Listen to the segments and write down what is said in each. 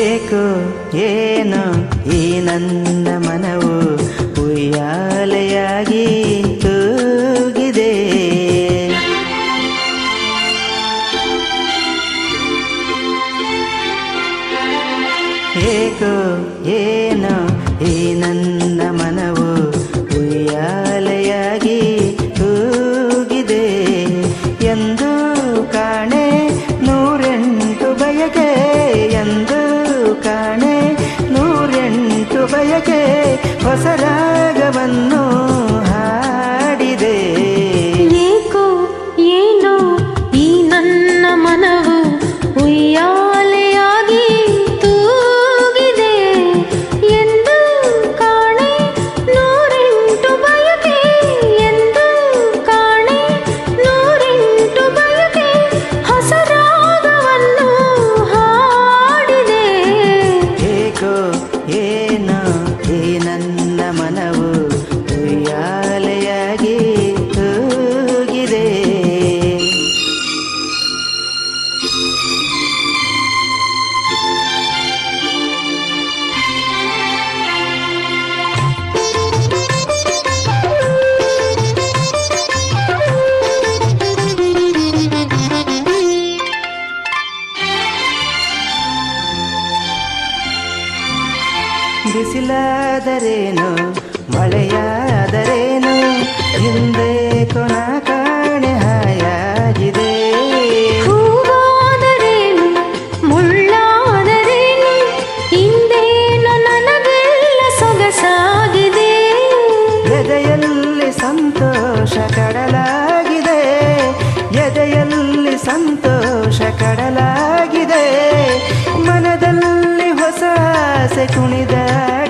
ಏಕೋ ಏನು ಈ ನನ್ನ ಮನವು? ಉಯ್ಯಾಲೆಯಾಗಿ ತೂಗಿದೆ. ಏಕೋ ಏನು ಈ ನನ್ನ ಮನವು? ಏನೋ? ಬಿಸಿಲಾದರೇನು ಮಳೆಯಾದರೇನು? ಹಿಂದೆ ಕೊನ ಕಾಣೆ ಹಾಯಾಗಿದೆ. ಹೂವಾದರೇನು? ಮುಳ್ಳಾದರೇನು? ಹಿಂದೇನು ನನಗೆಲ್ಲ ಸೊಗಸಾಗಿದೆ. ಎದೆಯಲ್ಲಿ ಸಂತೋಷ ಕಡಲಾಗಿದೆ. ಎದೆಯಲ್ಲಿ ಸಂತೋಷ ಕಡಲಾಗಿದೆ. ಮನದಲ್ಲಿ ಹೊಸ ಆಸೆ ಕುಣಿದಾಡಿದೆ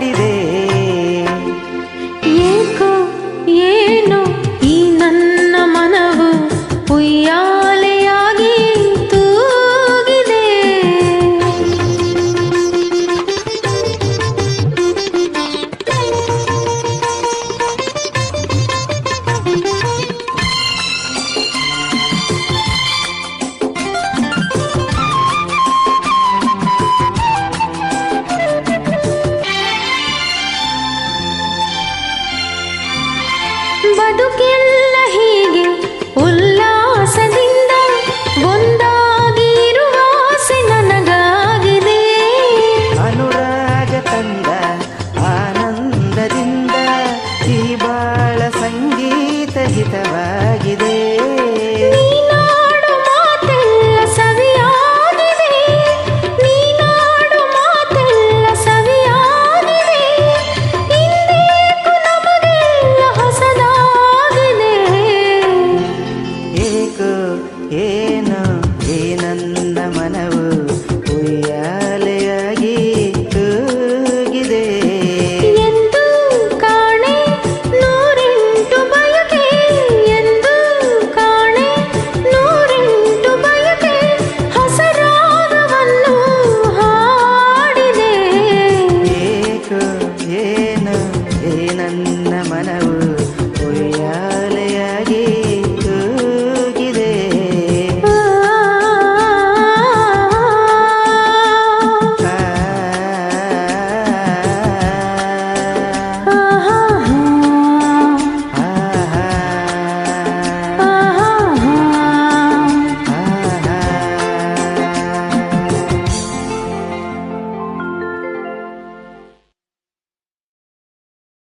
ಏನೋ ಏನಂದ ಮನವು ಉಯ್ಯಾಲೆಯಾಗಿ ತೂಗಿದೆ ಎಂದು ಕಾಣೆ ನೂರೆಂಟು ಬಯಕೆ ಎಂದು ಕಾಣೆ ನೂರೆಂಟು ಬಯಕೆ ಹಾಡಿದೆ. ಏಕೋ ಏನೋ ಏನಂದ ನನ್ನ ಮನವು